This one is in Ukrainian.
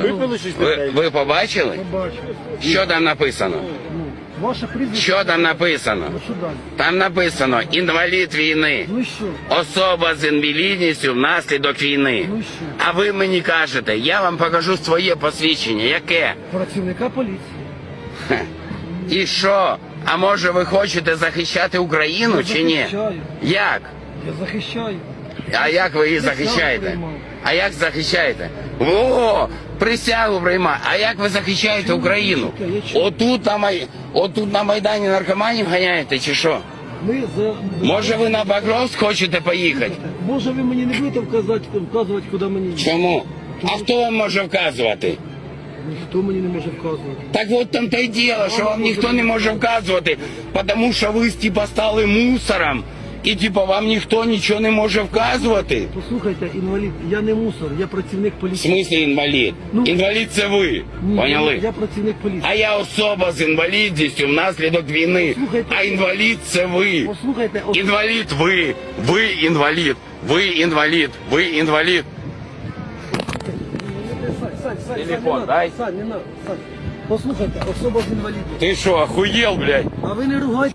Випили щось Ви, ви побачили? Бачу. Що там написано? Ну, ваше прізвище. Що там написано? Ну що далі? Там написано інвалід війни. Ну і що? Особа з інвалідністю внаслідок війни. Ну і що? А ви мені кажете, я вам покажу своє посвідчення. Яке? Працівника поліції. І що? А може ви хочете захищати Україну чи ні? захищаю. Як? Я захищаю. А як ви її захищаєте? А як захищаєте? О, присягу прийма. А як ви захищаєте Україну? Отут на Май... Отут на Майдані наркоманів ганяєте чи що? Ми за... Може ви на Покровськ хочете поїхати? Може ви мені не будете вказати, вказувати, куди мені їхати? Чому? А хто вам може вказувати? Ніхто мені не може вказувати. Так от там то й діло, що вам ніхто не може вказувати, тому що ви типа стали мусором, і типа вам ніхто нічого не може вказувати. Послухайте, інвалід, я не мусор, я працівник В поліції. смислі інвалід? Ну. Інвалід це ви. Ні, Поняли? Я, я працівник поліції. А я особа з інвалідністю внаслідок війни. Слухайте. А інвалід це ви. Послухайте, от... Інвалід ви. Ви інвалід. Ви інвалід. Ви інвалід. Сань, Сань, Сань, Телефон Сань, не дай. надо, Сань, не надо, Сань. Послухайте, особа з інвалідністю. Ти що, охуєл, блядь? А ви не ругайте.